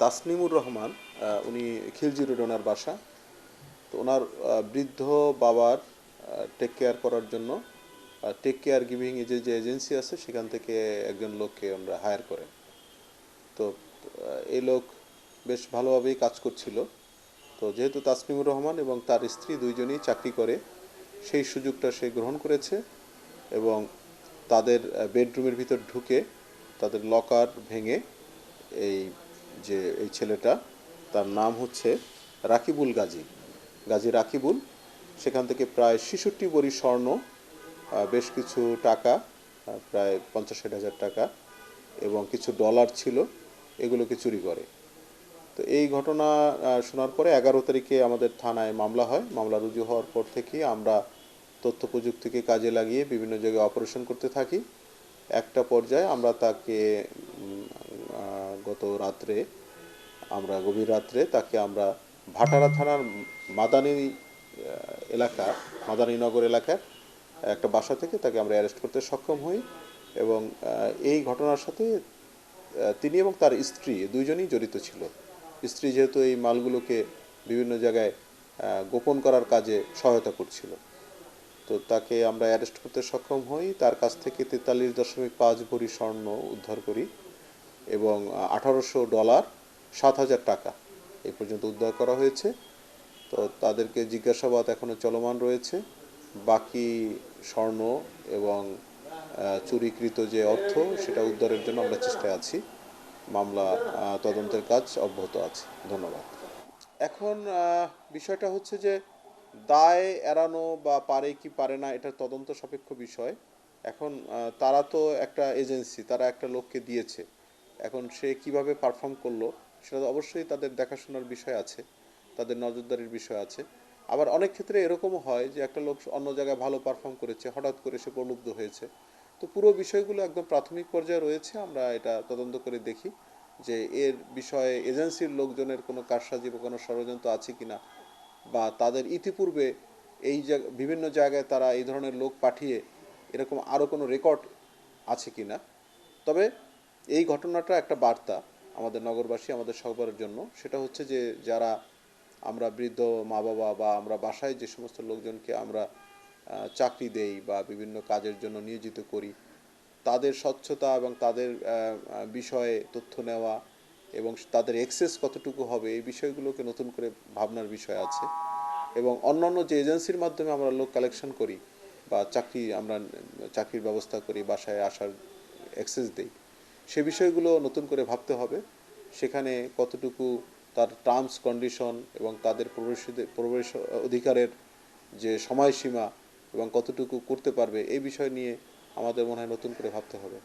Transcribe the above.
তাসনিমুর রহমান উনি খিলজি রোড ওনার বাসা। তো ওনার বৃদ্ধ বাবার টেক কেয়ার করার জন্য টেক কেয়ার গিভিং যে যে এজেন্সি আছে, সেখান থেকে একজন লোককে আমরা হায়ার করেন তো এই লোক বেশ ভালোভাবেই কাজ করছিল। তো যেহেতু তাসনিমুর রহমান এবং তার স্ত্রী দুইজনেই চাকরি করে, সেই সুযোগটা সে গ্রহণ করেছে এবং তাদের বেডরুমের ভিতর ঢুকে তাদের লকার ভেঙে এই যে এই ছেলেটা, তার নাম হচ্ছে রাকিবুল গাজী। গাজী রাকিবুল, সেখান থেকে প্রায় ছেষট্টি বড়ি স্বর্ণ বেশ কিছু টাকা প্রায় পঞ্চাশ ষাট হাজার টাকা এবং কিছু ডলার ছিল এগুলোকে চুরি করে। তো এই ঘটনা শোনার পরে এগারো তারিখে আমাদের থানায় মামলা হয়। মামলা রুজু হওয়ার পর থেকেই আমরা তথ্য প্রযুক্তিকে কাজে লাগিয়ে বিভিন্ন জায়গায় অপারেশন করতে থাকি। একটা পর্যায়ে আমরা তাকে গত রাত্রে, আমরা গভীর রাত্রে তাকে আমরা ভাটারা থানার মাদানী এলাকা মাদানীনগর এলাকার একটা বাসা থেকে তাকে আমরা অ্যারেস্ট করতে সক্ষম হই এবং এই ঘটনার সাথে তিনি এবং তার স্ত্রী দুইজনই জড়িত ছিল। স্ত্রী যেহেতু এই মালগুলোকে বিভিন্ন জায়গায় গোপন করার কাজে সহায়তা করছিল। তো তাকে আমরা অ্যারেস্ট করতে সক্ষম হই। তার কাছ থেকে তেতাল্লিশ দশমিক পাঁচ ভরি স্বর্ণ উদ্ধার করি। এবং আঠারোশো ডলার সাত হাজার টাকা এই পর্যন্ত উদ্ধার করা হয়েছে। তো তাদেরকে জিজ্ঞাসাবাদ এখনও চলমান রয়েছে। বাকি স্বর্ণ এবং চুরিকৃত যে অর্থ সেটা উদ্ধারের জন্য আমরা চেষ্টায় আছি। মামলা তদন্তের কাজ অব্যাহত আছে। ধন্যবাদ। এখন বিষয়টা হচ্ছে যে দায় এড়ানো বা পারে কি পারে না এটা তদন্ত সাপেক্ষ বিষয়। এখন তারা তো একটা এজেন্সি, তারা একটা লোককে দিয়েছে। এখন সে কীভাবে পারফর্ম করল, সেটা তো অবশ্যই তাদের দেখাশোনার বিষয় আছে, তাদের নজরদারির বিষয় আছে। আবার অনেক ক্ষেত্রে এরকমও হয় যে একটা লোক অন্য জায়গায় ভালো পারফর্ম করেছে, হঠাৎ করে সে প্রলুব্ধ হয়েছে। তো পুরো বিষয়গুলো একদম প্রাথমিক পর্যায়ে রয়েছে, আমরা এটা তদন্ত করে দেখি যে এর বিষয়ে এজেন্সির লোকজনের কোনো কারসাজি বা কোনো ষড়যন্ত্র আছে কি না বা তাদের ইতিপূর্বে এই বিভিন্ন জায়গায় তারা এই ধরনের লোক পাঠিয়ে এরকম আরও কোনো রেকর্ড আছে কি না তবে এই ঘটনাটা একটা বার্তা আমাদের নগরবাসী, আমাদের সবার জন্য। সেটা হচ্ছে যে, যারা আমরা বৃদ্ধ মা বাবা বা আমরা বাসায় যে সমস্ত লোকজনকে আমরা চাকরি দেই বা বিভিন্ন কাজের জন্য নিয়োজিত করি, তাদের স্বচ্ছতা এবং তাদের বিষয়ে তথ্য নেওয়া এবং তাদের এক্সেস কতটুকু হবে, এই বিষয়গুলোকে নতুন করে ভাবনার বিষয় আছে। এবং অন্যান্য যে এজেন্সির মাধ্যমে আমরা লোক কালেকশন করি বা চাকরি আমরা, চাকরির ব্যবস্থা করি, বাসায় আসার অ্যাক্সেস দেই। সে বিষয়গুলো নতুন করে ভাবতে হবে। সেখানে কতটুকু তার টার্মস কন্ডিশন এবং তাদের প্রবেশ প্রবেশ অধিকারের যে সময়সীমা এবং কতটুকু করতে পারবে, এই বিষয় নিয়ে আমাদের মনে হয় নতুন করে ভাবতে হবে।